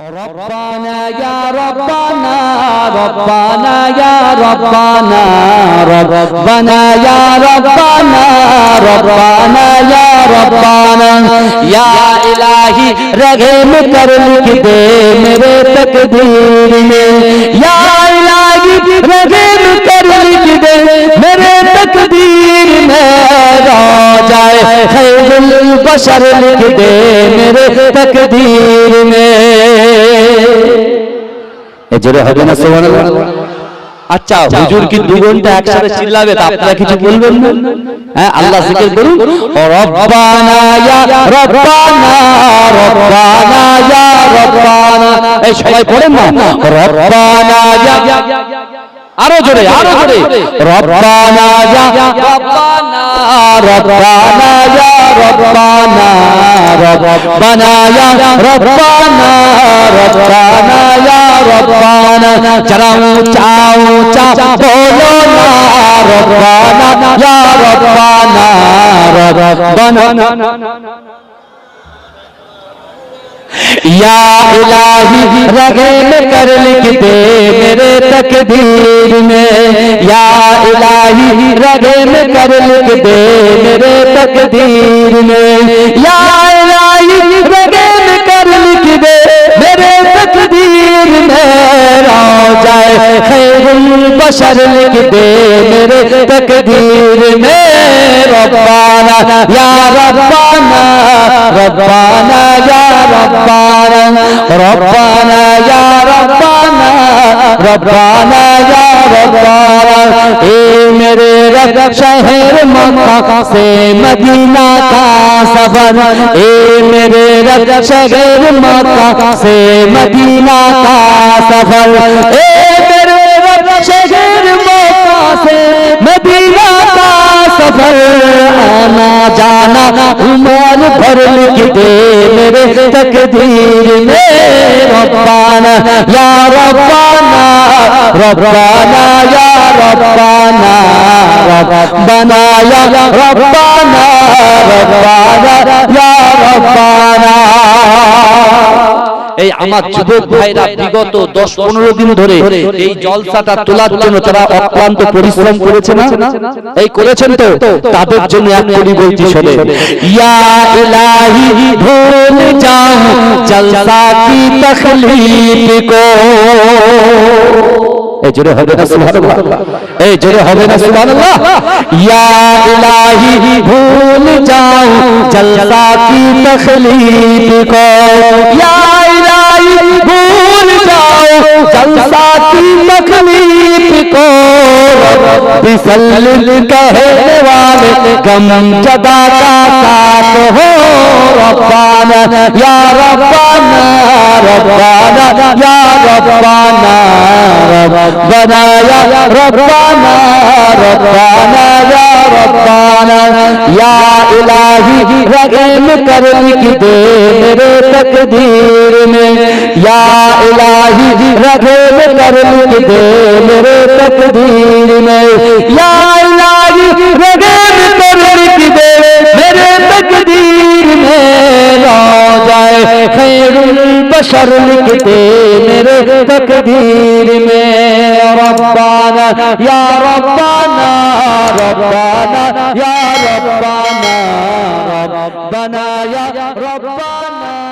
ربنا يا ربنا ربنا يا ربنا ربنا يا ربنا ربنا يا ربنا۔ یا الہی رحم کر لکھ دے میرے تقدیر میں۔ یا الہی رحم کر لکھ دے میرے تقدیر میں۔ رو جائے خیر البشر لکھ دے میرے تقدیر میں۔ এ জোরে হবে না সুবহানাল্লাহ। আচ্ছা হুজুর কি দু ঘণ্টা একসাথে চিল্লাবে তা আপনারা কিছু বলবেন না? হ্যাঁ আল্লাহ জিকির করুন। ও রব্বানা ইয়া রব্বানা রব্বানা ইয়া রব্বানা। এই সবাই পড়েন না? রব্বানা ইয়া। আরও জোরে আরও জোরে। রব্বানা ইয়া রব্বানা রব্বানা ইয়া রব্বানা রব্বানা ইয়া রব্বানা। چلا بولو ربانا یا ربانا ربانا یا الہی رگے کر لکھ دے میرے تقدیر میں یا الہی رگے کر لکھ دے میرے تقدیر میں یا البشر لکھ دے میرے تقدیر میں ربانا، یا ربانا ربانا، یا ربانا ربانا، یا ربانا ربانا، یا ربانا۔ اے میرے رب، شہر مکہ سے مدینہ کا سفر۔ اے میرے رب، شہر مکہ سے مدینہ کا سفر۔ اے مدینہ کا سفر آنا جانا، عمر بھر لکھ دے میرے تقدیر میں ربانا، یا ربانا ربانا، یا ربانا ربانا، یا ربانا ربانا، یا ربانا۔ এই আমার যুবক ভাইরা বিগত দশ পনেরো দিন ধরে এই জলসাটা তোলার জন্য তারা অক্লান্ত পরিশ্রম করেছে না? এই করেছেন তো? তাদের জন্য এক করি বলছি শোনে ইয়া ইলাহি ভুল যাও জলসা কি তখলিফ কো। এই জোরে হবে না সুবহানাল্লাহ। এই জোরে হবে না সুবহানাল্লাহ। ইয়া ইলাহি ভুল যাও জলসা কি তখলিফ কো। ইয়া مقلد کہنے والے غم جدا کا ساتھ ہو ربانا یا ربانا ربانا یا ربانا ربانا یا ربانا ربانا یا ربانا یا الہی رحم کرنے کی دے میرے تقدیر میں یا الہی رغیب کر لکھ دے میرے تقدیر میں۔ یا الہی رغیب کر لکھ دے میرے تقدیر میں۔ جائے خیر البشر لکھ میرے تقدیر میں۔ ربانا، یا ربانا ربانا، یا ربانا ربنا یا ربانا۔